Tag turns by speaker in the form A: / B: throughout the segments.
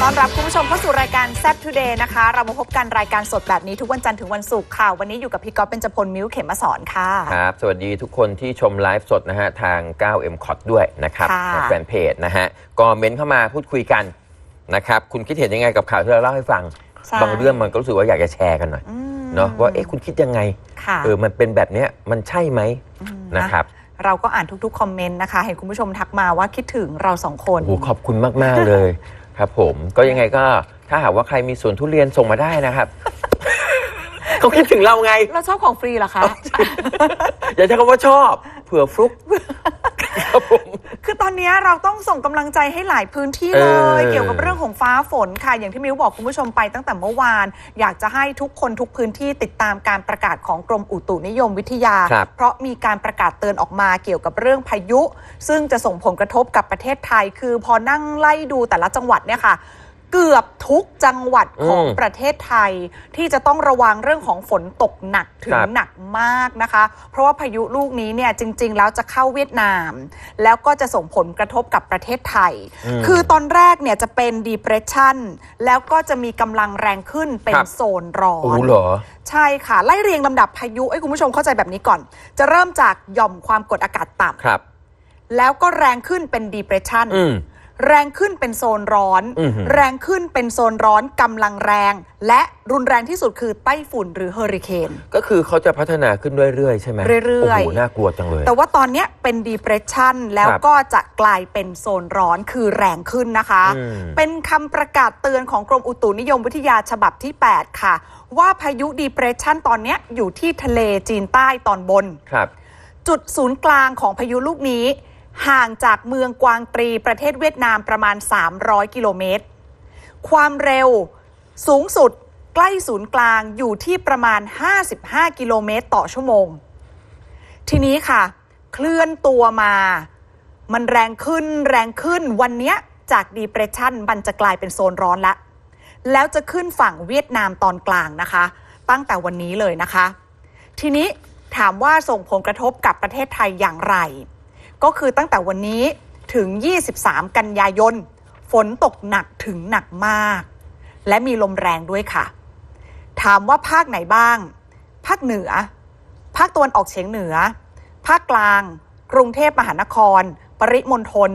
A: ต้อนรับคุณผู้ชมเข้าสู่รายการ z ซ Today นะคะ เรามาพบกันรายการสดแบบนี้ทุกวันจันทร์ถึงวันศุกร์ค่ะ วันนี้อยู่กับพี่ก๊อฟเป็นจพลมิ้วเข็มมาสอนค่ะ
B: ครับ สวัสดีทุกคนที่ชมไลฟ์สดนะฮะ ทาง 9M c o t ด้วยนะครับ
A: ค่ะ
B: ในแฟนเพจนะฮะ ก็เม้นเข้ามาพูดคุยกันนะครับ คุณคิดเห็นยังไงกับข่าวที่เราเล่าให้ฟัง
A: ใช่
B: บางเรื่องมันก็รู้สึกว่าอยากจะแชร์กันหน่อย
A: อืม
B: เนาะว่าเอ๊ะคุณคิดยังไง
A: ค่ะ
B: เออมันเป็นแบบเนี้ยมันใช่ไหม
A: ม
B: นะครับ
A: เราก็อ่านทุกๆ คอมเมนต์นะคะ เห็นคุณผู้ชมทักมาว่าคิดถึงเราสองคน
B: โอ้โหขอบคุณมาก ๆ เลย ครับ ผมก็ยังไงก็ถ้าหากว่าใครมีสวนทุเรียนส่งมาได้นะครับ เขาคิดถึงเราไง
A: เราชอบของฟรีเหรอคะ
B: อย่าใช้คำว่าชอบ เผื่อฟลุกครับผม
A: คื อตอนนี้เราต้องส่งกำลังใจให้หลายพื้นที่
B: เอ
A: เล
B: อ
A: ยเกี่ยวกับเรื่องของฟ้าฝนค่ะ อย่างที่มิ้วบอกคุณผู้ชมไปตั้งแต่เมื่อวาน อยากจะให้ทุกคนทุกพื้นที่ติดตามการประกาศของกรมอุตุนิยมวิทยา
B: ครับ
A: เพราะมีการประกาศเตือนออกมาเกี่ยวกับเรื่องพายุ ซึ่งจะส่งผลกระทบกับประเทศไทย คือพอนั่งไล่ดูแต่ละจังหวัดเนี่ยค่ะ เกือบทุกจังหวัดของ
B: อืม
A: ประเทศไทย ที่จะต้องระวังเรื่องของฝนตกหนักถึ
B: ค
A: ง
B: รับ
A: หนักมากนะคะ เพราะว่าพายุลูกนี้เนี่ยจริง ๆ แล้วจะเข้าเวียดนาม แล้วก็จะส่งผลกระทบกับประเทศไทย
B: อืม
A: คือตอนแรกเนี่ยจะเป็น depression แล้วก็จะมีกำลังแรงขึ้นเป็น
B: ครับ
A: โซนร้อ
B: โอ้
A: น
B: เหรอ
A: ใช่ค่ะ ไล่เรียงลำดับพายุให้คุณผู้ชมเข้าใจแบบนี้ก่อน จะเริ่มจากหย่อมความกดอากาศต่
B: ครับำ
A: แล้วก็แรงขึ้นเป็น depression
B: อืม
A: แรงขึ้นเป็นโซนร้อน
B: อือหือ
A: แรงขึ้นเป็นโซนร้อนกำลังแรง และรุนแรงที่สุดคือไต้ฝุ่นหรือเฮอริเคน
B: ก็คือเขาจะพัฒนาขึ้นเรื่อยๆ ใช่ไหม
A: เรื่อยๆ
B: โอ้โหน่ากลัวจังเลย
A: แต่ว่าตอนเนี้ยเป็น depression แล้ว
B: ครับ
A: ก็จะกลายเป็นโซนร้อนคือแรงขึ้นนะคะ
B: อืม
A: เป็นคำประกาศเตือนของกรมอุตุนิยมวิทยาฉบับที่ 8 ค่ะ ว่าพายุ depression ตอนเนี้ยอยู่ที่ทะเลจีนใต้ตอนบน
B: ครับ
A: จุดศูนย์กลางของพายุลูกนี้ ห่างจากเมืองกวางตรีประเทศเวียดนามประมาณ 300 กิโลเมตร ความเร็วสูงสุดใกล้ศูนย์กลางอยู่ที่ประมาณ 55 กิโลเมตรต่อชั่วโมง ทีนี้ค่ะ เคลื่อนตัวมา มันแรงขึ้นแรงขึ้นวันเนี้ยจาก depression มันจะกลายเป็นโซนร้อนละ แล้วจะขึ้นฝั่งเวียดนามตอนกลางนะคะ ตั้งแต่วันนี้เลยนะคะ ทีนี้ถามว่าส่งผลกระทบกับประเทศไทยอย่างไร ก็คือตั้งแต่วันนี้ถึง 23 กันยายน ฝนตกหนักถึงหนักมาก และมีลมแรงด้วยค่ะ ถามว่าภาคไหนบ้าง ภาคเหนือ ภาคตะวันออกเฉียงเหนือ ภาคกลาง กรุงเทพมหานคร ปริมณฑล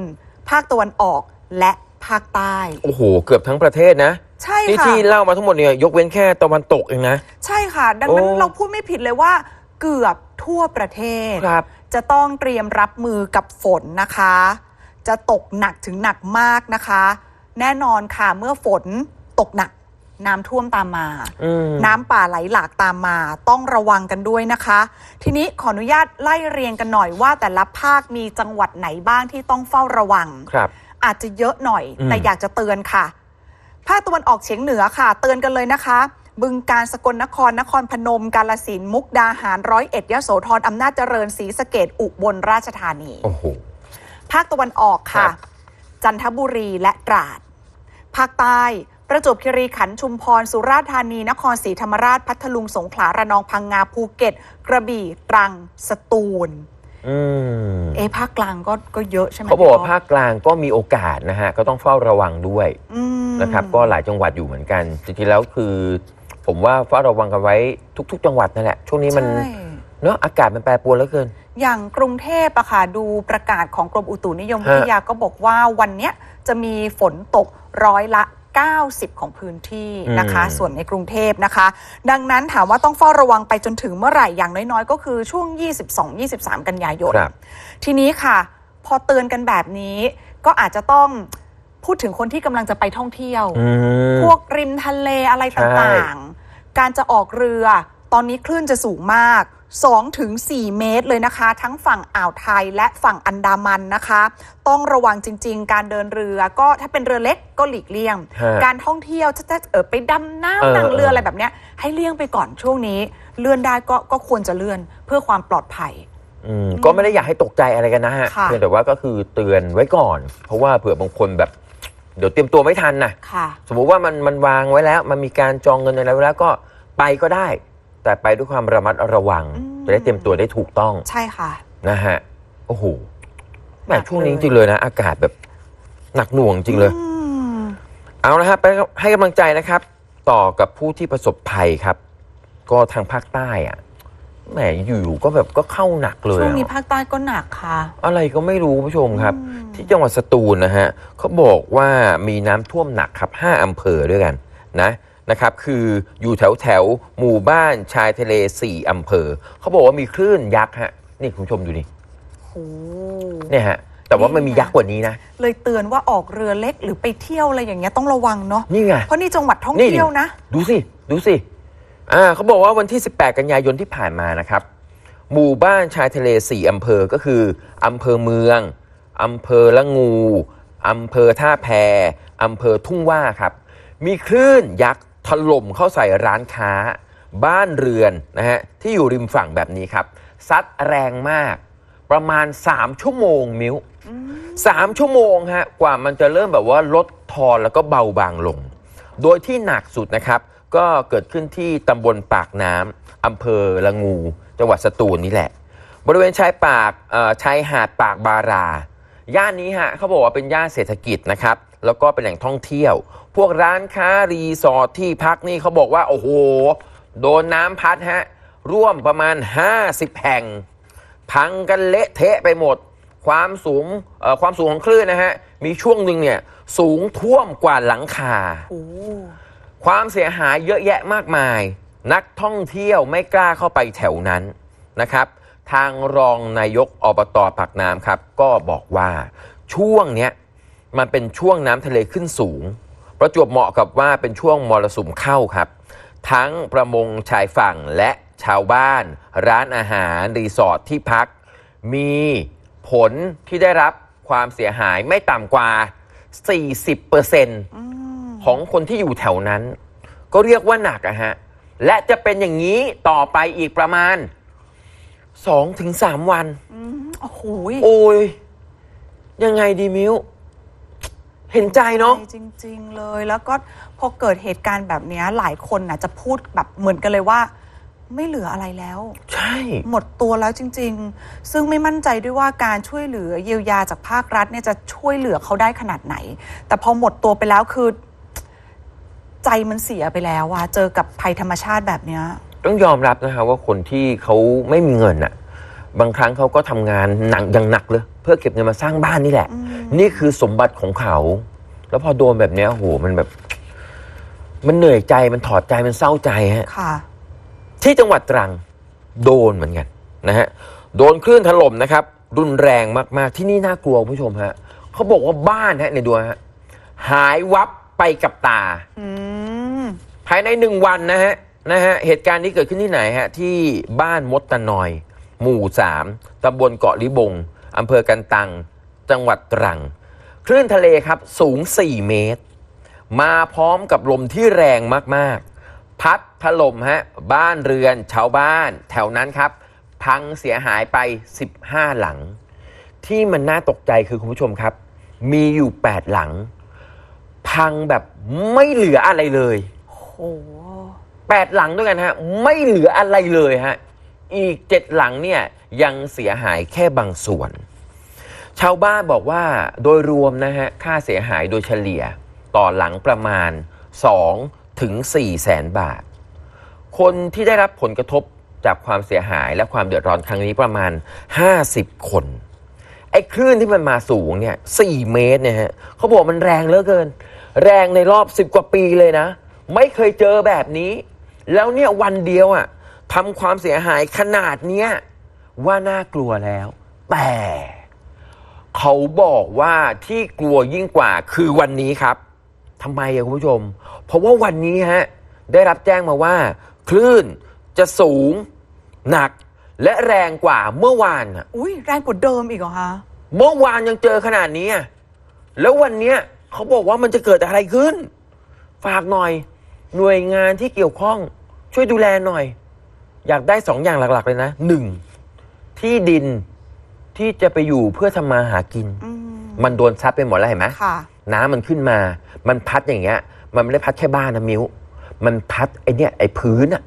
A: ภาคตะวันออก และภาคใต้
B: โอ้โห เกือบทั้งประเทศนะ
A: ใช่
B: นี่
A: ค่ะ
B: ที่เล่ามาทั้งหมดเนี่ยยกเว้นแค่ตะวันตกเองนะ
A: ใช่ค่ะ ดังนั้น
B: โอ้
A: เราพูดไม่ผิดเลยว่า เกือบทั่วประเทศ
B: ครับ
A: จะต้องเตรียมรับมือกับฝนนะคะ จะตกหนักถึงหนักมากนะคะ แน่นอนค่ะเมื่อฝนตกหนักน้ำท่วมตามมา
B: อืม
A: น้ำป่าไหลหลากตามมา ต้องระวังกันด้วยนะคะ ทีนี้ขออนุญาตไล่เรียงกันหน่อยว่า แต่ละภาคมีจังหวัดไหนบ้างที่ต้องเฝ้าระวัง
B: ครับ
A: อาจจะเยอะหน่อย
B: อืม
A: แต่อยากจะเตือนค่ะ ภาคตะวันออกเฉียงเหนือค่ะ เตือนกันเลยนะคะ บึงการสกลนครนครพนม กาลสินธุ์มุกดาหารร้อยเอ็ดยโสธรอำนาจเจริญศรีสะเกดอุบลราชธานี
B: โอ้โห
A: ภาคตะวันออกค่ะ
B: ครับ
A: จันทบุรีและตราด ภาคใต้ประจวบคีรีขันธ์ชุมพร สุราษฎร์ธานี นครศรีธรรมราช พัทลุงสงขลาระนองพังงาภูเก็ต กระบี่ตรังสตูล
B: อืม
A: เอะภาคกลางก็ก็เยอะใช่ไหม
B: เขาบอกว่า
A: พี่
B: ภาคกลางก็มีโอกาสนะฮะ ก็ต้องเฝ้าระวังด้วย
A: อืม
B: นะครับ ก็หลายจังหวัดอยู่เหมือนกันจริงๆแล้วคือ ผมว่าเฝ้าระวังกันไว้ทุก ๆ จังหวัดนั่นแหละ ช่วงนี้มัน
A: ใช่
B: เนอะอากาศมันแปรปรวนเหลือเกิน
A: อย่างกรุงเทพอะค่ะดูประกาศของกรมอุตุนิยมวิทยาก็บอกว่าวันเนี้ยจะมีฝนตกร้อยละ 90 ของพื้นที่นะคะ
B: อืม
A: ส่วนในกรุงเทพนะคะ ดังนั้นถามว่าต้องเฝ้าระวังไปจนถึงเมื่อไหร่อย่างน้อยๆ ก็คือช่วง 22-23 กันยายน
B: ครับ
A: ทีนี้ค่ะ พอเตือนกันแบบนี้ก็อาจจะต้อง พูดถึงคนที่กำลังจะไปท่องเที่ยว
B: อืม
A: พวกริมทะเลอะไรต่างๆ การจะออกเรือตอนนี้คลื่นจะสูงมาก2-4ถึง4เมตรเลยนะคะ ทั้งฝั่งอ่าวไทยและฝั่งอันดามันนะคะ ต้องระวังจริง ๆ การเดินเรือก็ถ้าเป็นเรือเล็กก็หลีกเลี่ยง
B: ฮะ
A: การท่องเที่ยวจะเออไปดำ
B: เออ
A: น้ำนั่งเรือ
B: เอออ
A: อะไรแบบเนี้ย ให้เลี่ยงไปก่อนช่วงนี้ เลื่อนได้ก็ก็ควรจะเลื่อนเพื่อความปลอดภัย
B: อืมก็ไม่ได้อยากให้ตกใจอะไรกันนะฮะ
A: ค่ะ
B: เพียงแต่ว่าก็คือเตือนไว้ก่อน เพราะว่าเผื่อบางคนแบบ เดี๋ยวเตรียมตัวไม่ทันนะ
A: ค่ะ
B: สมมุติว่ามันมันวางไว้แล้ว มันมีการจองเงินอะไรไว้แล้วก็ไปก็ได้ แต่ไปด้วยความระมัดระวัง
A: อืม
B: จะได้เตรียมตัวได้ถูกต้อง
A: ใช่ค่ะ
B: นะฮะโอ้โหแห
A: หนั
B: ม
A: ก
B: ช่วงนี้
A: เลย
B: จริงๆเลยนะ อากาศแบบหนักหน่วงจริงเลย
A: อืม
B: เอาละครับไปให้กำลังใจนะครับ ต่อกับผู้ที่ประสบภัยครับ ก็ทางภาคใต้อะ แหมอยู่ๆก็แบบก็เข้าหนักเลย
A: ช่วงนี้
B: อะ
A: ภาคใต้ก็หนักค่ะ
B: อะไรก็ไม่รู้คุณผู้ชมครับ
A: อืม
B: ที่จังหวัดสตูลนะฮะเขาบอกว่ามีน้ำท่วมหนักครับ5อำเภอด้วยกันนะนะครับคืออยู่แถวแถวๆหมู่บ้านชายทะเล4อำเภอเขาบอกว่ามีคลื่นยักษ์ฮะนี่คุณผู้ชมดูนี่
A: โอ้
B: เนี่ยฮะแต่ว่ามันมียักษ์กว่านี้นะ
A: เลยเตือนว่าออกเรือเล็กหรือไปเที่ยวอะไรอย่างเงี้ยต้องระวังเนาะ
B: นี่ไง
A: เพราะนี่จังหวัดท่อง
B: นี่
A: เที่ยวนะ
B: ดูสิ ดูสิ อ่าเขาบอกว่าวันที่ 18 กันยายนที่ผ่านมานะครับ หมู่บ้านชายทะเล 4 อำเภอก็คือ อำเภอเมือง อำเภอละงู อำเภอท่าแพ อำเภอทุ่งว่าครับ มีคลื่นยักษ์ถล่มเข้าใส่ร้านค้า บ้านเรือนนะฮะที่อยู่ริมฝั่งแบบนี้ครับ ซัดแรงมาก ประมาณ 3 ชั่วโมงมิ้วสามชั่วโมงฮะกว่ามันจะเริ่มแบบว่าลดทอนแล้วก็เบาบางลง โดยที่หนักสุดนะครับ ก็เกิดขึ้นที่ตำบลปากน้ำอำเภอละงู จังหวัดสตูลนี่แหละ บริเวณชายปากชายหาดปากบารา ย่านนี้ฮะเขาบอกว่าเป็นย่านเศรษฐกิจนะครับ แล้วก็เป็นแหล่งท่องเที่ยว พวกร้านค้ารีสอร์ทที่พักนี่เขาบอกว่า โอ้โห โดนน้ำพัดฮะร่วมประมาณ 50 แห่ง พังกันเละเทะไปหมด ความสูงความสูงของคลื่นนะฮะ มีช่วงหนึ่งเนี่ย สูงท่วมกว่าหลังคา
A: โอ้
B: ความเสียหายเยอะแยะมากมาย นักท่องเที่ยวไม่กล้าเข้าไปแถวนั้นนะครับ ทางรองนายกอบตปากน้ำครับ ก็บอกว่าช่วงเนี้ยมันเป็นช่วงน้ำทะเลขึ้นสูง ประจวบเหมาะกับว่าเป็นช่วงมรสุมเข้าครับ ทั้งประมงชายฝั่งและชาวบ้าน ร้านอาหาร รีสอร์ทที่พัก มีผลที่ได้รับความเสียหายไม่ต่ำกว่า 40% ของคนที่อยู่แถวนั้น ก็เรียกว่าหนักอะฮะ และจะเป็นอย่างนี้ต่อไปอีกประมาณ2-3วัน
A: โอ้โห
B: โอ้ยยังไงดีมิวเห็นใจเนาะ
A: จริง ๆ เลยแล้วก็พอเกิดเหตุการณ์แบบเนี้ยหลายคนน่ะจะพูดแบบเหมือนกันเลยว่า ไม่เหลืออะไรแล้ว
B: ใช่
A: หมดตัวแล้วจริง ๆ ซึ่งไม่มั่นใจด้วยว่าการช่วยเหลือเยียวยาจากภาครัฐเนี่ยจะช่วยเหลือเขาได้ขนาดไหน แต่พอหมดตัวไปแล้วคือ ใจมันเสียไปแล้วอะเจอกับภัยธรรมชาติแบบเนี้ย
B: ต้องยอมรับนะคะว่าคนที่เขาไม่มีเงินอะบางครั้งเขาก็ทำงานหนักอย่างหนักเลย เพื่อเก็บเงินมาสร้างบ้านนี่แหละ
A: อืม
B: นี่คือสมบัติของเขา แล้วพอโดนแบบเนี้ยโอ้โหมันแบบ มันเหนื่อยใจมันถอดใจมันเศร้าใจฮะ
A: ค่ะ
B: ที่จังหวัดตรังโดนเหมือนกันนะฮะโดนคลื่นถล่มนะครับ รุนแรงมาก ๆ ที่นี่น่ากลัวคุณผู้ชมฮะเขาบอกว่าบ้านฮะในยดูฮะหายวับ ไปกับตา
A: อืม
B: ภายในหนึ่งวันนะฮะนะฮะเหตุการณ์นี้เกิดขึ้นที่ไหนฮะ ที่บ้านมดตะนอย หมู่สามตำบลเกาะลิบงอำเภอกันตัง จังหวัดตรัง คลื่นทะเลครับสูง 4 เมตร มาพร้อมกับลมที่แรงมากๆ พัดถล่มฮะบ้านเรือนชาวบ้าน แถวนั้นครับ พังเสียหายไป 15 หลัง ที่มันน่าตกใจคือคุณผู้ชมครับ มีอยู่ 8 หลัง พังแบบไม่เหลืออะไรเลย
A: โห
B: แปดหลังด้วยกันฮะ ไม่เหลืออะไรเลยฮะ อีกเจ็ดหลังเนี่ยยังเสียหายแค่บางส่วน ชาวบ้านบอกว่าโดยรวมนะฮะ ค่าเสียหายโดยเฉลี่ยต่อหลังประมาณ2ถึง4แสนบาท คนที่ได้รับผลกระทบจากความเสียหายและความเดือดร้อนครั้งนี้ประมาณ 50 คน ไอ้คลื่นที่มันมาสูงเนี่ย4เมตรเนี่ยฮะเขาบอกมันแรงเหลือเกิน แรงในรอบ 10 กว่าปีเลยนะ ไม่เคยเจอแบบนี้ แล้วเนี่ยวันเดียวอะ่ะทำความเสียหายขนาดเนี้ยว่าน่ากลัวแล้ว แต่เขาบอกว่าที่กลัวยิ่งกว่าคือวันนี้ครับทำไมอะคุณผู้ชม เพราะว่าวันนี้ฮะได้รับแจ้งมาว่า คลื่นจะสูงหนักและแรงกว่าเมื่อวานอะ
A: อุ้ยแรงกว่าเดิมอีกเหรอคะ
B: เมื่อวานยังเจอขนาดนี้อะแล้ววันเนี้ย เขาบอกว่ามันจะเกิดอะไรขึ้น ฝากหน่อย หน่วยงานที่เกี่ยวข้อง ช่วยดูแลหน่อย อยากได้สองอย่างหลัก ๆ เลยนะหนึ่งที่ดินที่จะไปอยู่เพื่อทำมาหากิน
A: อืม
B: มันโดนซัดไปหมดแล้วเห็นไหม
A: ค่ะ
B: น้ำมันขึ้นมา มันพัดอย่างเงี้ย มันไม่ได้พัดแค่บ้านนะมิวมันพัดไอเนี้ยไอพื้นอะ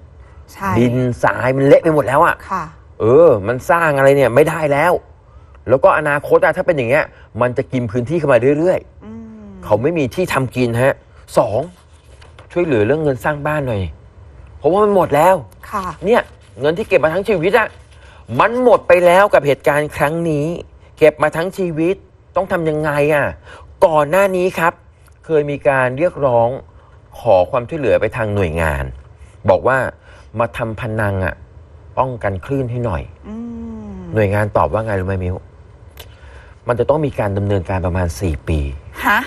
A: ใช่
B: ดินทรายมันเละไปหมดแล้วอะ
A: ค่ะ
B: เออ มันสร้างอะไรเนี่ยไม่ได้แล้ว แล้วก็อนาคตอะถ้าเป็นอย่างเงี้ย มันจะกินพื้นที่เข้ามาเรื่อย
A: อืม
B: เขาไม่มีที่ทำกินฮะสองช่วยเหลือเรื่องเงินสร้างบ้านหน่อยเพราะว่ามันหมดแล้ว
A: ค่ะ
B: เนี่ยเงินที่เก็บมาทั้งชีวิตอะมันหมดไปแล้วกับเหตุการณ์ครั้งนี้ เก็บมาทั้งชีวิตต้องทำยังไงอะก่อนหน้านี้ครับ เคยมีการเรียกร้องขอความช่วยเหลือไปทางหน่วยงาน บอกว่ามาทำพนังอะป้องกันคลื่นให้หน่อย
A: อืม
B: หน่วยงานตอบว่าไงรู้ไหมมิวมันจะต้องมีการดำเนินการประมาณ4ปี
A: ฮะ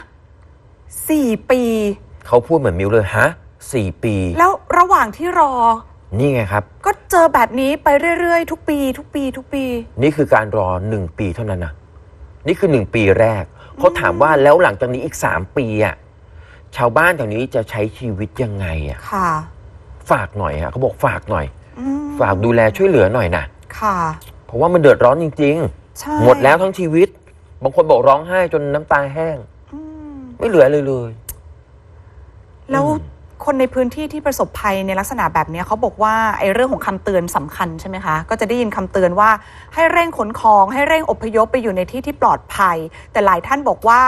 A: สี่ปี
B: เขาพูดเหมือนมิวเลยฮะสี่ปี
A: แล้วระหว่างที่รอ
B: นี่ไงครับ
A: ก็เจอแบบนี้ไปเรื่อยๆ ทุกปี ทุกปี ทุกปี
B: นี่คือการรอหนึ่งปีเท่านั้นนะนี่คือหนึ่งปีแรกเขาถามว่าแล้วหลังจากนี้อีกสามปีอะชาวบ้านแถวนี้จะใช้ชีวิตยังไงอะ
A: ค่ะ
B: ฝากหน่อยฮะเขาบอกฝากหน่อย
A: อืม
B: ฝากดูแลช่วยเหลือหน่อยนะ
A: ค่ะ
B: เพราะว่ามันเดือดร้อนจริง
A: ใช่
B: ๆหมดแล้วทั้งชีวิต บางคนบอกร้องไห้จนน้ำตาแห้ง
A: อืม
B: ไม่เหลือเลยเลย
A: แล้ว
B: อืม
A: คนในพื้นที่ที่ประสบภัยในลักษณะแบบเนี้ยเขาบอกว่าไอ้เรื่องของคำเตือนสำคัญใช่ไหมคะ ก็จะได้ยินคำเตือนว่าให้เร่งขนของให้เร่งอพยพไปอยู่ในที่ที่ปลอดภัย แต่หลายท่านบอกว่า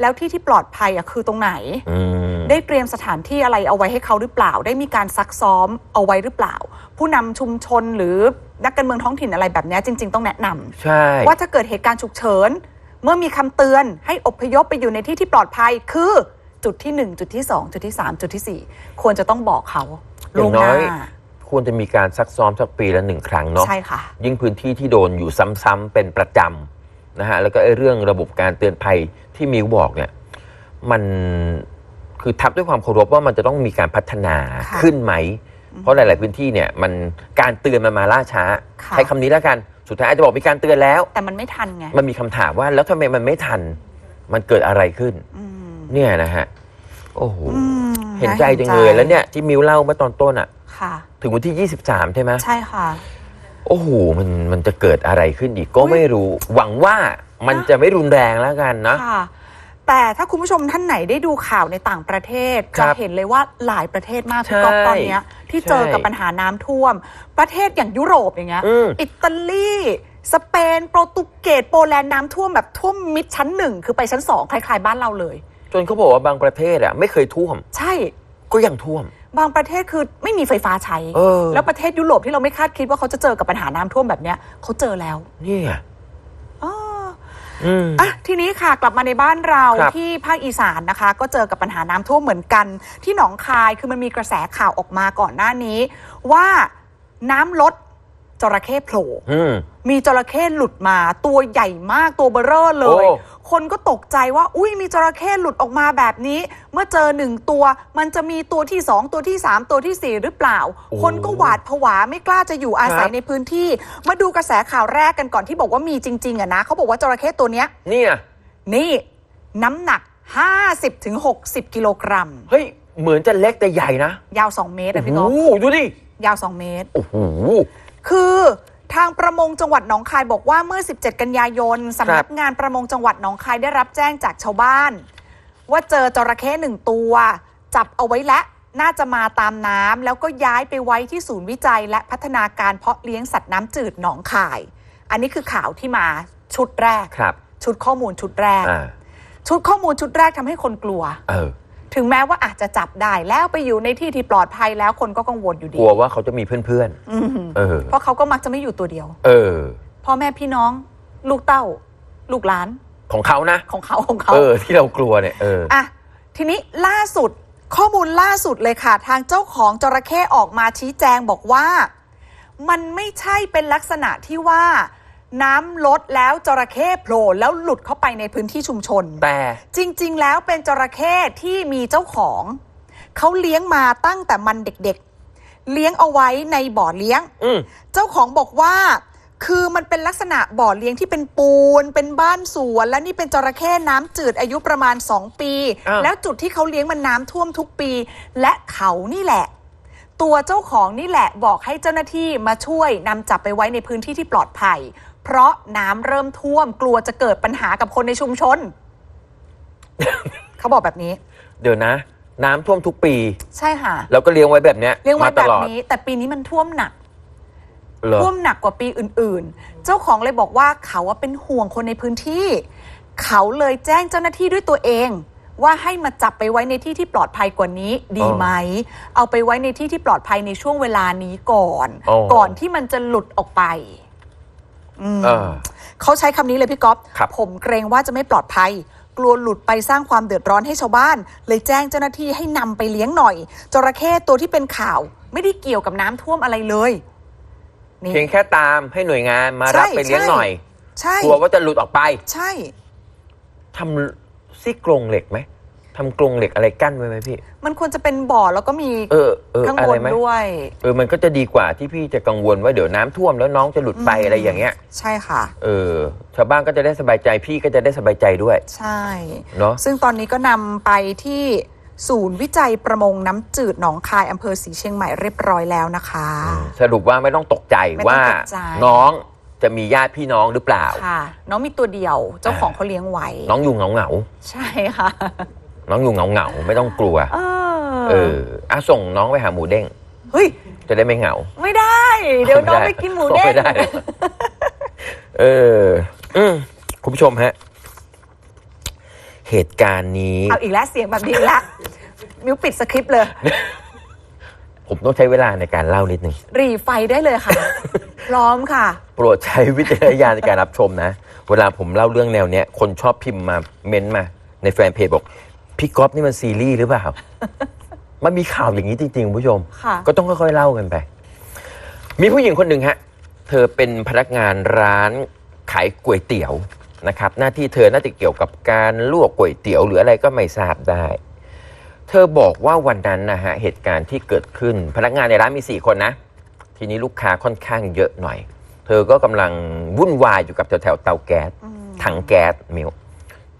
A: แล้วที่ที่ปลอดภัยอะคือตรงไหน
B: อืม
A: ได้เตรียมสถานที่อะไรเอาไว้ให้เขาหรือเปล่า ได้มีการซักซ้อมเอาไว้หรือเปล่า ผู้นำชุมชนหรือนักการเมืองท้องถิ่นอะไรแบบเนี้ยจริง ๆ ต้องแนะนำ
B: ใช่
A: ว่าถ้าเกิดเหตุการณ์ฉุกเฉิน เมื่อมีคำเตือนให้อพยพไปอยู่ในที่ที่ปลอดภัย คือจุดที่ 1 จุดที่ 2 จุดที่ 3 จุดทีสี่4 ควรจะต้องบอกเขา
B: อย่า
A: ล่ว
B: ง
A: งห
B: น้
A: น้า
B: อยควรจะมีการซักซ้อมสักปีละหนึ่งครั้งเนาะ
A: ใช่ค่ะ
B: ยิ่งพื้นที่ที่โดนอยู่ซ้ำๆเป็นประจำนะฮะแล้วก็ไอ้เรื่องระบบการเตือนภัยที่มิวบอกเนี่ยมันคือทับด้วยความเคารพว่ามันจะต้องมีการพัฒนา
A: ค่ะ
B: ขึ้นไหม เพราะหลาย ๆ พื้นที่เนี่ยมันการเตือนมันมาล่าช้า
A: ค่ะ
B: ใช้คำนี้แล้วกัน สุดท้ายอาจจะบอกมีการเตือนแล้ว
A: แต่มันไม่ทันไง
B: มันมีคำถามว่าแล้วทำไมมันไม่ทัน มันเกิดอะไรขึ้น
A: อืม
B: เนี่ยนะฮะ โอ้โห
A: อืม
B: เห็นใจจังเลยแล้วเนี่ยที่มิวเล่าเมื่อตอนต้นอะ
A: ค่ะ
B: ถึงวันที่ 23 ใช่ไหม
A: ใช่ค่ะ
B: โอ้โหมันมันจะเกิดอะไรขึ้นอีกก็
A: อุ๊ย
B: ไม่รู้ หวังว่ามัน
A: นะ
B: จะไม่รุนแรงแล้วกันนะ
A: ค่ะ แต่ถ้าคุณผู้ชมท่านไหนได้ดูข่าวในต่างประเทศ
B: ครั
A: จะ
B: บ
A: เห็นเลยว่าหลายประเทศมากพี่
B: ใช่
A: ก๊อฟตอนเนี้ยที่เจอกับ
B: ใช่
A: ปัญหาน้ำท่วม ประเทศอย่างยุโรปอย่างเงี้ย
B: อืม
A: อิตาลีสเปน โปรตุเกสโปแลนด์น้ำท่วมแบบท่วมมิดชั้นหนึ่งคือไปชั้นสองคล้ายๆบ้านเราเลย
B: จนเขาบอกว่าบางประเทศอะไม่เคยท่วม
A: ใช่
B: ก็ยังท่วม
A: บางประเทศคือไม่มีไฟฟ้าใช้
B: เออ
A: แล้วประเทศยุโรปที่เราไม่คาดคิดว่าเขาจะเจอกับปัญหาน้ำท่วมแบบเนี้ยเขาเจอแล้ว
B: เนี่ย
A: อ๋อ
B: อืม
A: อะทีนี้ค่ะกลับมาในบ้านเรา
B: ครับ
A: ที่ภาคอีสานนะคะ ก็เจอกับปัญหาน้ำท่วมเหมือนกัน ที่หนองคายคือมันมีกระแสข่าวออกมาก่อนหน้านี้ ว่าน้ำลด จระเข้โผล่
B: อืม
A: มีจระเข้หลุดมาตัวใหญ่มากตัวเบอเร่อเลย
B: โอ้
A: คนก็ตกใจว่า อุ้ยมีจระเข้หลุดออกมาแบบนี้ เมื่อเจอหนึ่งตัว มันจะมีตัวที่สองตัวที่สามตัวที่สี่หรือเปล่า คนก็หวาดผวาไม่กล้าจะอยู่อาศัยในพื้นที่ มาดูกระแสข่าวแรกกันก่อนที่บอกว่ามีจริง ๆอะนะเขาบอกว่าจระเข้ตัวเนี้ย
B: เนี่ย
A: นี่น้ำหนัก 50-60 กิโลกรัม
B: เฮ้ย เหมือนจะเล็กแต่ใหญ่นะ
A: ยาว 2 เมตร
B: โอ้
A: อะ
B: โห
A: พี่ก๊อฟ
B: ดูดิ
A: ยาว 2 เมตร
B: โอ้โห
A: คือทางประมงจังหวัดหนองคายบอกว่าเมื่อ 17 กันยายนสำนักงานประมงจังหวัดหนองคายได้รับแจ้งจากชาวบ้าน ว่าเจอจระเข้หนึ่งตัว จับเอาไว้และน่าจะมาตามน้ำแล้วก็ย้ายไปไว้ที่ศูนย์วิจัย และพัฒนาการเพาะเลี้ยงสัตว์น้ำจืดหนองคาย อันนี้คือข่าวที่มาชุดแรก
B: ครับ
A: ชุดข้อมูลชุดแรก
B: อ่า
A: ชุดข้อมูลชุดแรกทำให้คนกลัว
B: เออ
A: ถึงแม้ว่าอาจจะจับได้แล้วไปอยู่ในที่ที่ปลอดภัยแล้วคนก็กังวลอยู่ดี
B: กลัวว่าเขาจะมีเพื่อน
A: อืม
B: ๆ เออ
A: เพราะเขาก็มักจะไม่อยู่ตัวเดียว
B: เออ
A: พ่อแม่พี่น้อง ลูกเต้า ลูกหลาน
B: ของเขานะ
A: ของเขาของเขา
B: เออ ที่เรากลัวเนี่ย เออ
A: อะทีนี้ล่าสุดข้อมูลล่าสุดเลยค่ะ ทางเจ้าของจระเข้ออกมาชี้แจงบอกว่า มันไม่ใช่เป็นลักษณะที่ว่า น้ำลดแล้วจระเข้โผล่แล้วหลุดเข้าไปในพื้นที่ชุมชน
B: แต่
A: จริง ๆ แล้วเป็นจระเข้ที่มีเจ้าของ เขาเลี้ยงมาตั้งแต่มันเด็กๆ เลี้ยงเอาไว้ในบ่อเลี้ยง
B: อืม
A: เจ้าของบอกว่า คือมันเป็นลักษณะบ่อเลี้ยงที่เป็นปูน เป็นบ้านสวน และนี่เป็นจระเข้น้ำจืดอายุประมาณ 2 ปี
B: อ้าว
A: แล้วจุดที่เขาเลี้ยงมันน้ำท่วมทุกปี และเขานี่แหละ ตัวเจ้าของนี่แหละบอกให้เจ้าหน้าที่มาช่วยนำจับไปไว้ในพื้นที่ที่ปลอดภัย เพราะน้ำเริ่มท่วมกลัวจะเกิดปัญหากับคนในชุมชน เขาบอกแบบนี้
B: เดี๋ยวนะ น้ำท่วมทุกปี
A: ใช่ค่ะ
B: แล้วก็เลี้ยงไว้แบบเนี้ย
A: เลี้ยงไว้
B: มาต
A: แบบ
B: ลอด
A: นี้ แต่ปีนี้มันท่วมหนัก
B: เหรอ
A: ท่วมหนักกว่าปีอื่นๆ เจ้าของเลยบอกว่าเขาว่าเป็นห่วงคนในพื้นที่ เขาเลยแจ้งเจ้าหน้าที่ด้วยตัวเอง ว่าให้มาจับไปไว้ในที่ที่ปลอดภัยกว่านี้ดี
B: อ๋อ
A: ไหม เอาไปไว้ในที่ที่ปลอดภัยในช่วงเวลานี้ก่อน
B: อ๋อ
A: ก่อนที่มันจะหลุดออกไป อืม
B: เออ
A: เขาใช้คำนี้เลยพี่ก๊อฟ
B: ครับ
A: ผมเกรงว่าจะไม่ปลอดภัย กลัวหลุดไปสร้างความเดือดร้อนให้ชาวบ้าน เลยแจ้งเจ้าหน้าที่ให้นำไปเลี้ยงหน่อย จระเข้ตัวที่เป็นข่าว ไม่ได้เกี่ยวกับน้ำท่วมอะไรเลยนี่
B: เพียงแค่ตามให้หน่วยงานมา
A: ใช่
B: รับไปเลี้ยงหน่อย
A: ใช่
B: กลัวว่าจะหลุดออกไป
A: ใช่
B: ทำซี่กรงเหล็กไหม ทำกรงเหล็กอะไรกั้นไว้ไหมพี่
A: มันควรจะเป็นบ่อแล้วก็มี
B: เออเออ
A: ข้าง
B: อะ
A: บ
B: ไร
A: น
B: ไหม
A: ด้วย
B: เออมันก็จะดีกว่าที่พี่จะกังวลว่าเดี๋ยวน้ำท่วมแล้วน้องจะหลุดไป
A: อืม
B: อะไรอย่างเงี้ย
A: ใช่ค่ะ
B: เออ ชาวบ้านก็จะได้สบายใจพี่ก็จะได้สบายใจด้วย
A: ใช่
B: เนาะ
A: ซึ่งตอนนี้ก็นำไปที่ศูนย์วิจัยประมงน้ำจืดหนองคายอำเภอศรีเชียงใหม่เรียบร้อยแล้วนะคะ
B: สรุปว่าไม่ต้องตกใจ
A: ไม่ต้อง
B: ว่า
A: ตกใจ
B: น้องจะมีญาติพี่น้องหรือเปล่า
A: ค่ะ น้องมีตัวเดียวเจ้าของเขาเลี้ยงไว้
B: น้องอยู่เหงาเหงา
A: ใช่ค่ะ
B: ๆ น้องอยู่เหงาเหงาๆไม่ต้องกลัว
A: เออ
B: เอออะส่งน้องไปหาหมูเด้ง
A: เฮ้ย
B: จะได้ไม่เหงา
A: ไม่ได้ เดี๋ยวน้องไปกินหมูเด้ง
B: ไม่ได้เหรอเอออืมคุณผู้ชมฮะ เหตุการณ์นี้
A: เอาอีกแล้วเสียงแบบนี้อีกแล้วมิวปิดสคริปต์เลย
B: ผมต้องใช้เวลาในการเล่านิดนึง
A: รีไฟได้เลยค่ะ พร้อมค่ะ
B: โปรดใช้วิจารณญาณในการรับชมนะ เวลาผมเล่าเรื่องแนวเนี้ย คนชอบพิมพ์มาเม้นต์มา ในแฟนเพจบอก พี่ก๊อฟนี่มันซีรีส์หรือเปล่า มันมีข่าวอย่างนี้จริงๆคุณผู้ชม
A: ค่ะ
B: ก็ต้องค่อยๆเล่ากันไป มีผู้หญิงคนหนึ่งฮะ เธอเป็นพนักงานร้านขายก๋วยเตี๋ยวนะครับ หน้าที่เธอน่าจะเกี่ยวกับการลวกก๋วยเตี๋ยวหรืออะไรก็ไม่ทราบได้ เธอบอกว่าวันนั้นนะฮะเหตุการณ์ที่เกิดขึ้น พนักงานในร้านมีสี่คนนะ ทีนี้ลูกค้าค่อนข้างเยอะหน่อย เธอก็กำลังวุ่นวายอยู่กับแถวๆเตาแก๊สถังแก๊สมิว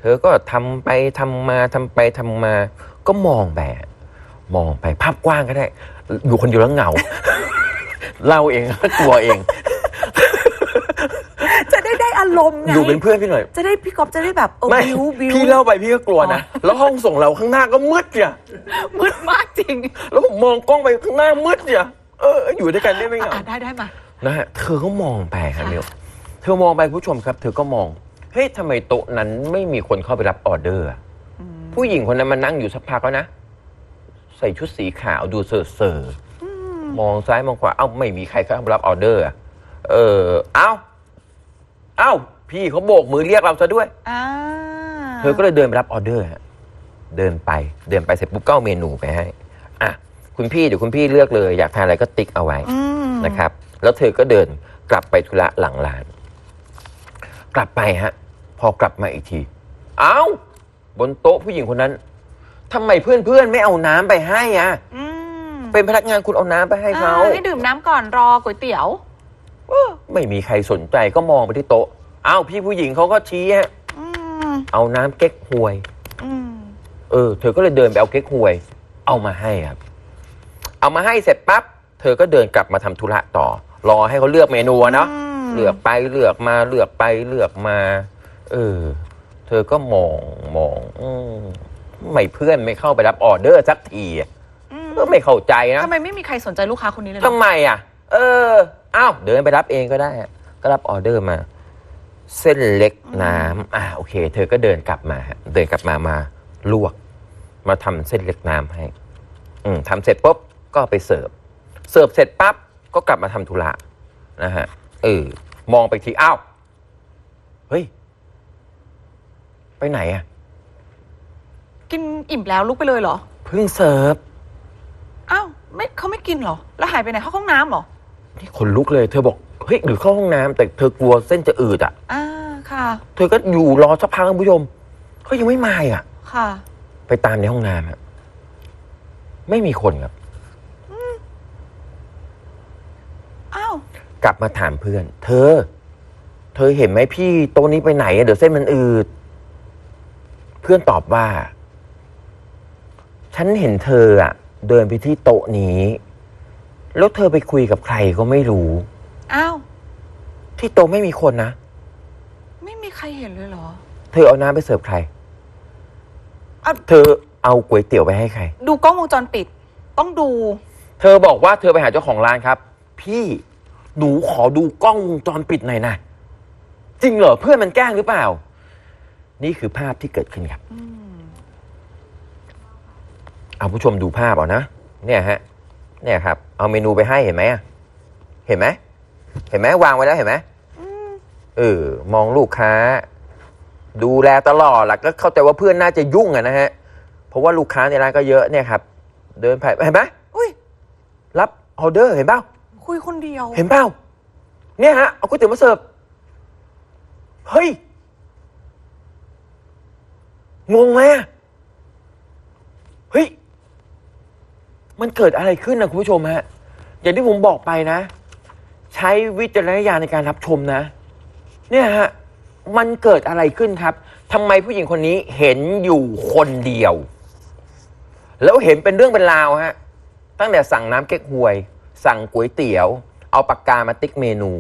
B: เธอก็ทำไปทำมาทำไปทำมา ก็มองไปอะมองไปภาพกว้างก็ได้ อยู่คนเดียวแล้วเหงาเล่าเองก็กลัวเอง
A: จะได้ได้อารมณ์ไง
B: อยู่เป็นเพื่อนพี่หน่อย
A: จะได้พี่ก๊อฟจะได้แบบเออ
B: ไม่
A: บิวบิว
B: พี่เล่าไปพี่ก็กลัวนะแล้วห้องส่งเราข้างหน้าก็มืดเนี่ย
A: มืดมากจริง
B: แล้วผมมองกล้องไปข้างหน้ามืดเนี่ยเออ อยู่ด้วยกันได้ไหมเหงา
A: อะได้ได้มา
B: นะฮะเธอก็มองไปครับ
A: ค่ะ
B: มิวเธอมองไปคุณผู้ชมครับ เธอก็มอง เฮ้ยทำไมโต๊ะนั้นไม่มีคนเข้าไปรับออเดอร์อะผู้หญิงคนนั้นมานั่งอยู่สักพักแล้วนะ ใส่ชุดสีขาวดูเซอร์เซอร์มองซ้ายมองขวาเอ้าไม่มีใครเข้ามารับออเดอร์อะเออเอ้าเอ้า พี่เขาโบกมือเรียกเราซะด้วย
A: อ่า
B: เธอก็เลยเดินไปรับออเดอร์ฮะเดินไป เดินไปเสร็จปุ๊บก็เอาเมนูไปให้ อะ คุณพี่เดี๋ยวคุณพี่เลือกเลย อยากทานอะไรก็ติ๊กเอาไว้
A: อืม
B: นะครับ แล้วเธอก็เดินกลับไปธุระหลังร้าน กลับไปฮะ พอกลับมาอีกที เอ้า บนโต๊ะผู้หญิงคนนั้นทำไมเพื่อนๆไม่เอาน้ำไปให้อะ
A: อืม
B: เป็นพนักงานคุณเอาน้ำไปให้เขา
A: อ่ให้ดื่มน้ำก่อนรอก๋วยเตี๋ยว
B: ไม่มีใครสนใจก็มองไปที่โต๊ะเอ้าพี่ผู้หญิงเขาก็ชี้ฮะ
A: อืม
B: เอาน้ำเก๊กฮวย
A: อืม
B: เออ เธอก็เลยเดินไปเอาเก๊กฮวย เอามาให้ครับ เอามาให้เสร็จปั๊บ เธอก็เดินกลับมาทำธุระต่อ รอให้เขาเลือกเมนูอะเนาะ
A: ม
B: เลือกไปเลือกมาเลือกไปเลือกมา เออ เธอก็มองมอง อืมทำไม่เพื่อนไม่เข้าไปรับออเดอร์สักทีอะ
A: อืม
B: ก็ไม่เข้าใจนะ
A: ทำไมไม่มีใครสนใจลูกค้าคนนี้เลยเหรอ
B: ทำไมอะ เออ อ้าว เดินไปรับเองก็ได้อะก็รับออเดอร์มา เส้นเล็กน้ำอ่าโอเค เธอก็เดินกลับมาฮะเดินกลับมามาลวก มาทำเส้นเล็กน้ำให้ อืมทำเสร็จปุ๊บ ก็เอาไปเสิร์ฟ เสิร์ฟเสร็จปั๊บ ก็กลับมาทำธุระนะฮะ เออ มองไปที อ้าว เฮ้ย ไปไหนอะ
A: กินอิ่มแล้วลุกไปเลยเหรอ
B: เพิ่งเสิร์ฟ
A: อ้าวไม่เขาไม่กินเหรอ แล้วหายไปไหนเข้าห้องน้ำเหรอ
B: นี่ขนลุกเลย เธอบอก เฮ้ยหรือเข้าห้องน้ำแต่เธอกลัวเส้นจะอืดอะ
A: อ่าค่ะ
B: เธอก็อยู่รอสักพักคุณผู้ชมเขายังไม่มาอีกอะ
A: ค่ะ
B: ไปตามในห้องน้ำอะไม่มีคนครับ
A: อ้าว
B: กลับมาถามเพื่อน เธอ เธอเห็นไหมพี่โต๊ะนี้ไปไหนอะเดี๋ยวเส้นมันอืดเพื่อนตอบว่า ฉันเห็นเธออะเดินไปที่โต๊ะนี้ แล้วเธอไปคุยกับใครก็ไม่รู้
A: อ้าว
B: ที่โต๊ะไม่มีคนนะ
A: ไม่มีใครเห็นเลยเหรอ
B: เธอเอาน้ำไปเสิร์ฟใคร
A: อะ
B: เธอเอาก๋วยเตี๋ยวไปให้ใคร
A: ดูกล้องวงจรปิด ต้องดู
B: เธอบอกว่าเธอไปหาเจ้าของร้านครับ พี่หนูขอดูกล้องวงจรปิดหน่อยนะ จริงเหรอเพื่อนมันแกล้งหรือเปล่า นี่คือภาพที่เกิดขึ้นครับ
A: อืม
B: เอาผู้ชมดูภาพเอานะเนี่ยฮะเนี่ยครับ เอาเมนูไปให้เห็นไหมอะเห็นไหมเห็นไหมวางไว้แล้วเห็นไหมเออมองลูกค้า ดูแลตลอดหลักก็เข้าใจว่าเพื่อนน่าจะยุ่งอะนะฮะเพราะว่าลูกค้าในร้านก็เยอะเนี่ยครับ เดินผ่านเห็นไหม
A: อุ้ย
B: รับออเดอร์เห็นเปล่า
A: คุยคนเดียว
B: เห็นเปล่าเนี่ยฮะเอาก๋วยเตี๋ยวมาเสิร์ฟเฮ้ย งงไหมเฮ้ย มันเกิดอะไรขึ้นนะคุณผู้ชมฮะ อย่างที่ผมบอกไปนะ ใช้วิจารณญาณในการรับชมนะ เนี่ยฮะ มันเกิดอะไรขึ้นครับทำไมผู้หญิงคนนี้เห็นอยู่คนเดียว แล้วเห็นเป็นเรื่องเป็นราวฮะ ตั้งแต่สั่งน้ำเก๊กฮวย สั่งก๋วยเตี๋ยว เอาปากกามาติ๊กเมนู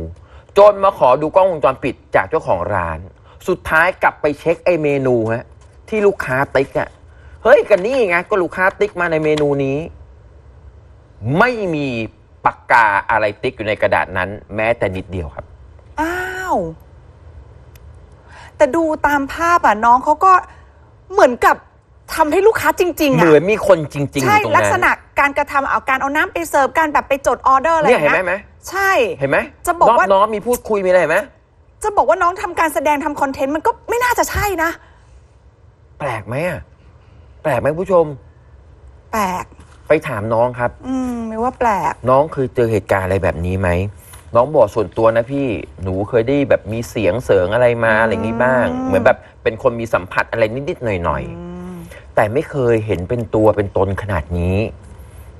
B: จนมาขอดูกล้องวงจรปิดจากเจ้าของร้าน สุดท้ายกลับไปเช็คไอเมนูฮะ ที่ลูกค้าติ๊กอะเฮ้ยกันนี่ไงก็ลูกค้าติ๊กมาในเมนูนี้ ไม่มีปากกาอะไรติ๊กอยู่ในกระดาษนั้น แม้แต่นิดเดียวครับ
A: อ้าว แต่ดูตามภาพอะน้องเขาก็เหมือนกับทำให้ลูกค้าจริง ๆ
B: เห
A: อะ
B: มือนมีคนจริงๆอ
A: ใช่
B: ยู่ตรง
A: ลัก
B: นั้
A: ษ
B: น
A: ณะการกระทำเอาการเอาน้ำไปเสิร์ฟการแบบไปจดออเดอร์อะไรอ
B: เนี่ย
A: ย่าง
B: เห็นไหม
A: เงี้ย
B: ไหม
A: ใช่
B: เห็นไหม
A: จะบอกว่า
B: น้องมีพูดคุยมีอะไรเห็นไหม
A: จะบอกว่าน้องทำการแสดงทำคอนเทนต์มันก็ไม่น่าจะใช่นะ
B: แปลกไหมอะแปลกไหมผู้ชม
A: แปลก
B: ไปถามน้องครับ
A: อืมไม่ว่าแปลก
B: น้องเคยเจอเหตุการณ์อะไรแบบนี้ไหม น้องบอกส่วนตัวนะพี่หนูเคยได้แบบมีเสียงเสริงอะไรมาอะไรอย่างนี้บ้าง เหมือนแบบเป็นคนมีสัมผัสอะไรนิดๆหน่อย
A: อืม
B: ๆแต่ไม่เคยเห็นเป็นตัวเป็นตนขนาดนี้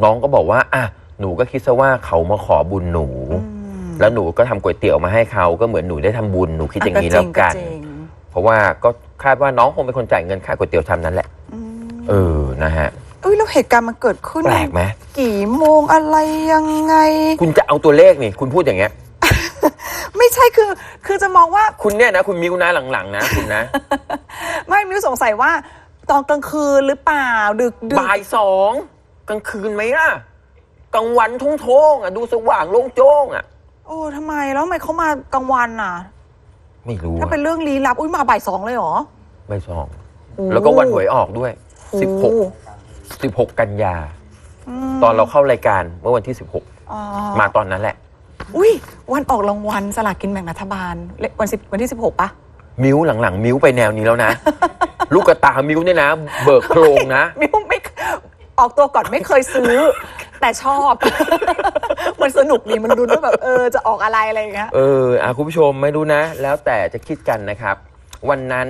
B: น้องก็บอกว่า อะ หนูก็คิดซะว่าเขามาขอบุญหนู แล้วหนูก็ทำก๋วยเตี๋ยวมาให้เขาก็เหมือนหนูได้ทำบุญหนูคิดอย่างนี้แล้วกัน
A: จริง
B: เพราะว่าก็คาดว่าน้องคงเป็นคนจ่ายเงินค่าก๋วยเตี๋ยวชามนั้นแหละ
A: อืม
B: เออนะฮะ
A: เอ้ยแล้วเหตุการณ์มันเกิดขึ้น
B: แปลกไหม
A: กี่โมงอะไรยังไง
B: คุณจะเอาตัวเลขนี่ คุณพูดอย่างเงี้ย
A: ไม่ใช่คือ คือจะมองว่า
B: คุณเนี่ยนะ คุณมิวนะหลังๆนะคุณนะ
A: ไม่มิวสงสัยว่า ตอนกลางคืนหรือเปล่า ดึกดึก
B: บ่ายสองกลางคืนไหมล่ะกลางวันทุ่งโทงอะดูสว่างโล่งโจ้งอะ
A: โอ้ทำไมแล้วทำไมเขามากลางวันอะ
B: ไม่รู้
A: ถ้าเป็นเรื่องลี้ลับอุ้ยมาบ่ายสองเลยเหรอ
B: ไม่สอง
A: โอ้
B: แล้วก็วันหวยออกด้วย
A: โอ้
B: สิบหกสิบหกกันยา
A: ม
B: ตอนเราเข้ารายการเมื่อวันที่สิบหก
A: อ๋อ
B: มาตอนนั้นแหละ
A: อุ้ยวันออกรางวัลสลากกินแบ่งรัฐบาลเลขวันสิบวันที่สิบหกปะ
B: มิวหลังๆ มิวไปแนวนี้แล้วนะ ลูกกระตา มิวเนี่ยนะ เบิกโครงนะ
A: มิวไม่ ออกตัวก่อนไม่เคยซื้อ แต่ชอบ มันสนุกดีมันดูว่าแบบ เออจะออกอะไรอะไรอย่างเงี้ย
B: เอออะคุณผู้ชมไม่รู้นะ แล้วแต่จะคิดกันนะครับ วันนั้น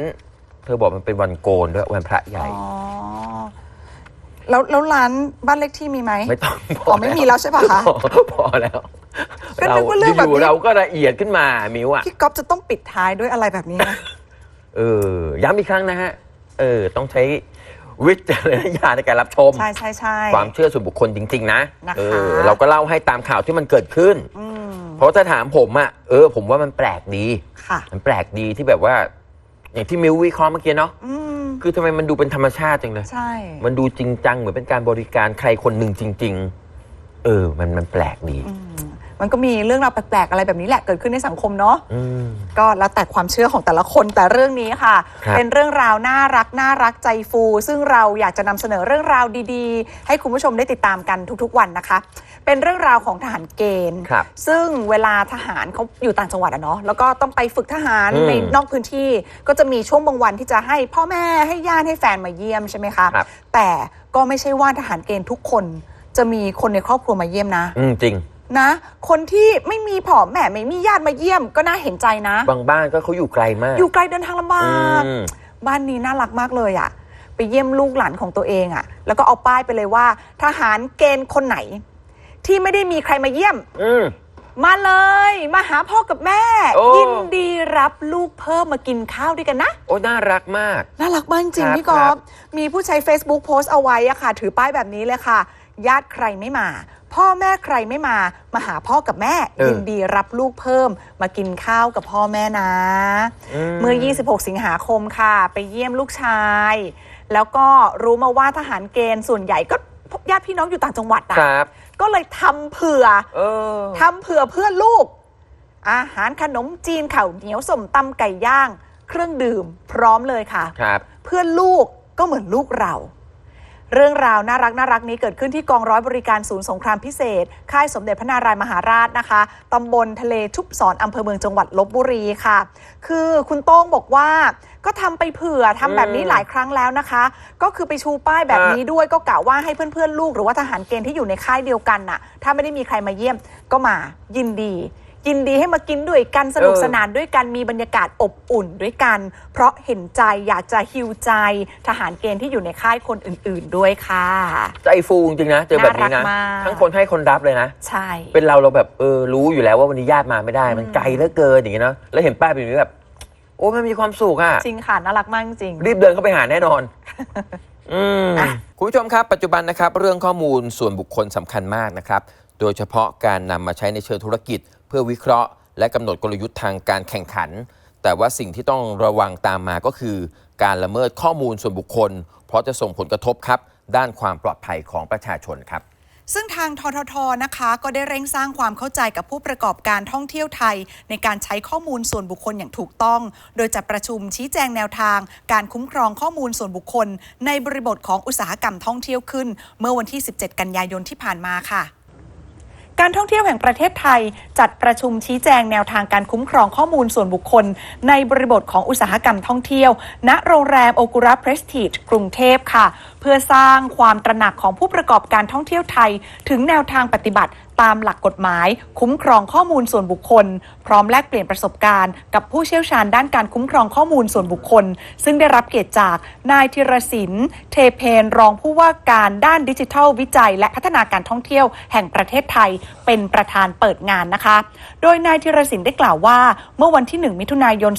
B: เธอบอกมันเป็นวันโกนด้วยวันพระใหญ่
A: อ๋อแล้วแล้วร้านบ้านเลขที่มีไหม
B: ไม่ต้อง
A: อ๋อไม่มีแล้วใช่ปะคะ
B: พอพอแล้ว
A: ก็
B: เรา
A: นึกว่าเรื่องแบบ
B: อยู่
A: นี้
B: ๆเราก็ละเอียดขึ้นมามิวอะ
A: พี่ก๊อฟจะต้องปิดท้ายด้วยอะไรแบบนี้นะ
B: เออย้ำอีกครั้งนะฮะ เออ ต้องใช้ วิจารณญาณในการรับชม
A: ใช่ใช่ใช่
B: ความเชื่อส่วนบุคคลจริง ๆ นะ
A: นะคะ
B: เออเราก็เล่าให้ตามข่าวที่มันเกิดขึ้น
A: อืม
B: เพราะถ้าถามผมอะเออ ผมว่ามันแปลกดี
A: ค่ะ
B: มันแปลกดีที่แบบว่า อย่างที่มิววิเคราะห์เมื่อกี้เนาะ
A: อืม
B: คือทำไมมันดูเป็นธรรมชาติจังเลย
A: ใช่
B: มันดูจริงจังเหมือนเป็นการบริการใครคนหนึ่งจริง ๆ เออ มันมันแปลกดี
A: อืม มันก็มีเรื่องราวแปลกๆอะไรแบบนี้แหละเกิดขึ้นในสังคมเนาะ
B: อืม
A: ก็แล้วแต่ความเชื่อของแต่ละคนแต่เรื่องนี้ค่ะ
B: ครับ
A: เป็นเรื่องราวน่ารักน่ารักใจฟู ซึ่งเราอยากจะนำเสนอเรื่องราวดีๆ ให้คุณผู้ชมได้ติดตามกันทุกๆวันนะคะ เป็นเรื่องราวของทหารเกณฑ์
B: ครับ
A: ซึ่งเวลาทหารเขาอยู่ต่างจังหวัดอะเนาะแล้วก็ต้องไปฝึกทหาร
B: อืม
A: ในนอกพื้นที่ ก็จะมีช่วงบางวันที่จะให้พ่อแม่ให้ญาติให้แฟนมาเยี่ยมใช่ไหมคะ
B: ครับ
A: แต่ก็ไม่ใช่ว่าทหารเกณฑ์ทุกคนจะมีคนในครอบครัวมาเยี่ยมนะ
B: อืมจริง
A: นะ คนที่ไม่มีพ่อแม่ไม่มีญาติมาเยี่ยมก็น่าเห็นใจนะ
B: บางบ้านก็เขาอยู่ไกลมาก
A: อยู่ไกลเดินทางลำบาก
B: อืม
A: บ้านนี้น่ารักมากเลยอะ่ะ ไปเยี่ยมลูกหลานของตัวเองอะ่ะ แล้วก็เอาป้ายไปเลยว่า ทหารเกณฑ์คนไหน ที่ไม่ได้มีใครมาเยี่ยม
B: อืม
A: มาเลย มาหาพ่อกับแม่
B: โอ้
A: ยินดีรับลูกเพิ่มมากินข้าวด้วยกันนะ
B: โอ้น่ารักมาก
A: น่ารักมากจริง
B: ครับ
A: พี่กอ
B: ครั
A: ฟ
B: บ
A: มีผู้ใช้ Facebook โพสต์เอาไว้อะค่ะ ถือป้ายแบบนี้เลยค่ะ ญาติใครไม่มาพ่อแม่ใครไม่มา มาหาพ่อกับแม่ยินดีรับลูกเพิ่ม มากินข้าวกับพ่อแม่นะเมื่อ 26 สิงหาคมค่ะ ไปเยี่ยมลูกชาย แล้วก็รู้มาว่าทหารเกณฑ์ส่วนใหญ่ก็ญาติพี่น้องอยู่ต่างจังหวัดอะ
B: ครับ
A: ก็เลยทำเผื่อ
B: เออ
A: ทำเผื่อเพื่อนลูก อาหารขนมจีนข้าวเหนียวส้มตำไก่ย่าง เครื่องดื่มพร้อมเลยค่ะ
B: ครับ
A: เพื่อนลูกก็เหมือนลูกเรา เรื่องราวน่ารักน่ารักนี้เกิดขึ้นที่กองร้อยบริการศูนย์สงครามพิเศษ ค่ายสมเด็จพระนารายมหาราชนะคะตำบลทะเลชุบศรอำเภอเมืองจังหวัดลบบุรีค่ะ คือคุณโต้งบอกว่าก็ทำไปเผื่อทำแบบนี้หลายครั้งแล้วนะคะ ก็คือไปชูป้ายแบบนี้ด้วยก็กะว่าให้เพื่อนๆลูก หรือว่าทหารเกณฑ์ที่อยู่ในค่ายเดียวกันน่ะ ถ้าไม่ได้มีใครมาเยี่ยมก็มายินดี ยินดีให้มากินด้วยกันสนุกสนานด้วยกันมีบรรยากาศอบอุ่นด้วยกัน เพราะเห็นใจอยากจะฮิวใจทหารเกณฑ์ที่อยู่ในค่ายคนอื่น ๆด้วยค่ะ
B: ใจฟูจริงๆนะ เจอแบบนี้
A: น่ารั
B: นะ
A: กมาก
B: ทั้งคนให้คนรับเลยนะ
A: ใช่
B: เป็นเราเราแบบเออรู้อยู่แล้วว่าวันนี้ญาติมาไม่ได้ มัน
A: อืม
B: ไกลเหลือเกินอย่างเงี้ยเนาะแล้วเห็นป้ายแบบนี้แบบ โอ้มันมีความสุขอะ
A: จริงค่ะน่ารักมากจริง
B: รีบเดินเข้าไปหาแน่นอนอืม
A: อะ
B: คุณผู้ชมครับ ปัจจุบันนะครับ เรื่องข้อมูลส่วนบุคคลสำคัญมากนะครับ โดยเฉพาะการนำมาใช้ในเชิงธุรกิจ เพื่อวิเคราะห์ และกำหนดกลยุทธ์ทางการแข่งขัน แต่ว่าสิ่งที่ต้องระวังตามมาก็คือ การละเมิดข้อมูลส่วนบุคคล เพราะจะส่งผลกระทบครับ ด้านความปลอดภัยของประชาชนครับ
A: ซึ่งทางทททนะคะก็ได้เร่งสร้างความเข้าใจกับผู้ประกอบการท่องเที่ยวไทย ในการใช้ข้อมูลส่วนบุคคลอย่างถูกต้อง โดยจัดประชุมชี้แจงแนวทาง การคุ้มครองข้อมูลส่วนบุคคล ในบริบทของอุตสาหกรรมท่องเที่ยวขึ้น เมื่อวันที่ 17 กันยายนที่ผ่านมาค่ะ การท่องเที่ยวแห่งประเทศไทย จัดประชุมชี้แจงแนวทางการคุ้มครองข้อมูลส่วนบุคคล ในบริบทของอุตสาหกรรมท่องเที่ยว ณโรงแรมโอกุระเพรสติจกรุงเทพค่ะ เพื่อสร้างความตระหนักของผู้ประกอบการท่องเที่ยวไทย ถึงแนวทางปฏิบัติ ตามหลักกฎหมาย คุ้มครองข้อมูลส่วนบุคคล พร้อมแลกเปลี่ยนประสบการณ์กับผู้เชี่ยวชาญด้านการคุ้มครองข้อมูลส่วนบุคคล ซึ่งได้รับเกียรติจากนายธีรศิลป์เทเพนรองผู้ว่าการด้านดิจิทัลวิจัย และพัฒนาการท่องเที่ยวแห่งประเทศไทยเป็นประธานเปิดงานนะคะ โดยนายธีรศิลป์ได้กล่าวว่า เมื่อวันที่ 1 มิถุนายน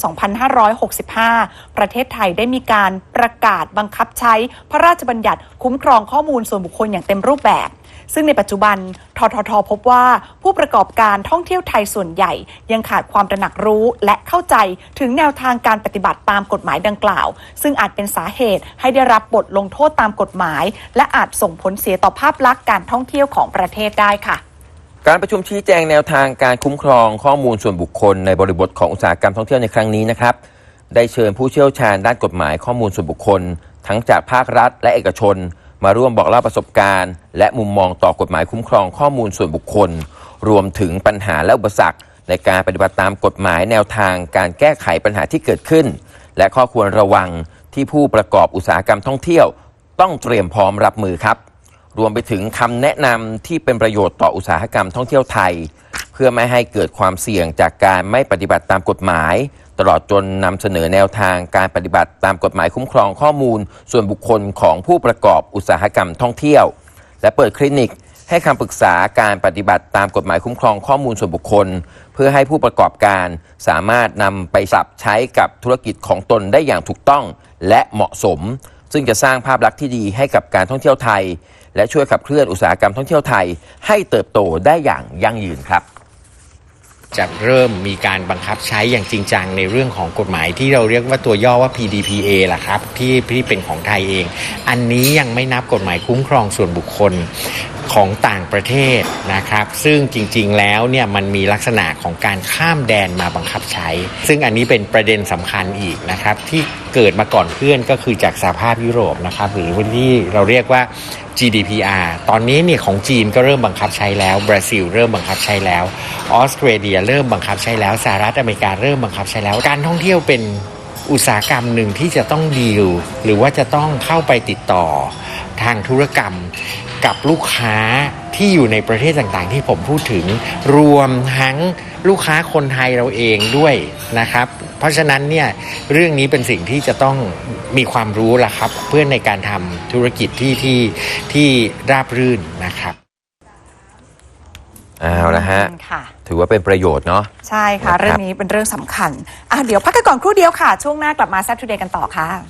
A: 2565 ประเทศไทยได้มีการประกาศบังคับใช้พระราชบัญญัติคุ้มครองข้อมูลส่วนบุคคลอย่างเต็มรูปแบบ ซึ่งในปัจจุบันทททพบว่าผู้ประกอบการท่องเที่ยวไทยส่วนใหญ่ ยังขาดความตระหนักรู้และเข้าใจถึงแนวทางการปฏิบัติตามกฎหมายดังกล่าว ซึ่งอาจเป็นสาเหตุให้ได้รับบทลงโทษตามกฎหมาย และอาจส่งผลเสียต่อภาพลักษณ์การท่องเที่ยวของประเทศได้ค่ะ
B: การประชุมชี้แจงแนวทางการคุ้มครองข้อมูลส่วนบุคคลในบริบทของอุตสาหกรรมท่องเที่ยวในครั้งนี้นะครับ ได้เชิญผู้เชี่ยวชาญด้านกฎหมายข้อมูลส่วนบุคคล ทั้งจากภาครัฐและเอกชน มาร่วมบอกเล่าประสบการณ์ และมุมมองต่อกฎหมายคุ้มครองข้อมูลส่วนบุคคล รวมถึงปัญหาและอุปสรรค ในการปฏิบัติตามกฎหมายแนวทางการแก้ไขปัญหาที่เกิดขึ้น และข้อควรระวังที่ผู้ประกอบอุตสาหกรรมท่องเที่ยว ต้องเตรียมพร้อมรับมือครับ รวมไปถึงคำแนะนำที่เป็นประโยชน์ต่ออุตสาหกรรมท่องเที่ยวไทย เพื่อไม่ให้เกิดความเสี่ยงจากการไม่ปฏิบัติตามกฎหมาย ตลอดจนนำเสนอแนวทางการปฏิบัติตามกฎหมายคุ้มครองข้อมูล ส่วนบุคคลของผู้ประกอบอุตสาหกรรมท่องเที่ยว และเปิดคลินิกให้คำปรึกษาการปฏิบัติตามกฎหมายคุ้มครองข้อมูลส่วนบุคคล เพื่อให้ผู้ประกอบการสามารถนำไปปรับใช้กับธุรกิจของตนได้อย่างถูกต้องและเหมาะสม ซึ่งจะสร้างภาพลักษณ์ที่ดีให้กับการท่องเที่ยวไทย และช่วยขับเคลื่อนอุตสาหกรรมท่องเที่ยวไทย ให้เติบโตได้อย่างยั่งยืนครับ
C: จะเริ่มมีการบังคับใช้อย่างจริงจังในเรื่องของกฎหมายที่เราเรียกว่าตัวย่อว่า PDPA ล่ะครับที่ที่เป็นของไทยเอง อันนี้ยังไม่นับกฎหมายคุ้มครองส่วนบุคคล ของต่างประเทศนะครับ ซึ่งจริงๆแล้วเนี่ยมันมีลักษณะของการข้ามแดนมาบังคับใช้ ซึ่งอันนี้เป็นประเด็นสำคัญอีกนะครับ ที่เกิดมาก่อนเพื่อนก็คือจากสหภาพยุโรปนะครับหรือวันที่เราเรียกว่า GDPR ตอนนี้เนี่ยของจีนก็เริ่มบังคับใช้แล้วบราซิลเริ่มบังคับใช้แล้วออสเตรเลียเริ่มบังคับใช้แล้วสหรัฐอเมริกาเริ่มบังคับใช้แล้วการท่องเที่ยวเป็นอุตสาหกรรมหนึ่งที่จะต้องดีลหรือว่าจะต้องเข้าไปติดต่อทางธุรกรรม กับลูกค้าที่อยู่ในประเทศต่างๆ ที่ผมพูดถึงรวมทั้งลูกค้าคนไทยเราเองด้วยนะครับ เพราะฉะนั้นเนี่ยเรื่องนี้เป็นสิ่งที่จะต้องมีความรู้ละครับ เพื่อในการทำธุรกิจที่ที่ที่ราบรื่นนะครับ
B: เอาละฮะ
A: ค่ะ
B: ถือว่าเป็นประโยชน์เนาะ
A: ใช่ค่ะ
B: นะครับ
A: เรื่องนี้เป็นเรื่องสำคัญอะเดี๋ยวพักกันก่อนครู่เดียวค่ะ ช่วงหน้ากลับมาแซ t ทูเดย์กันต่อค่ะ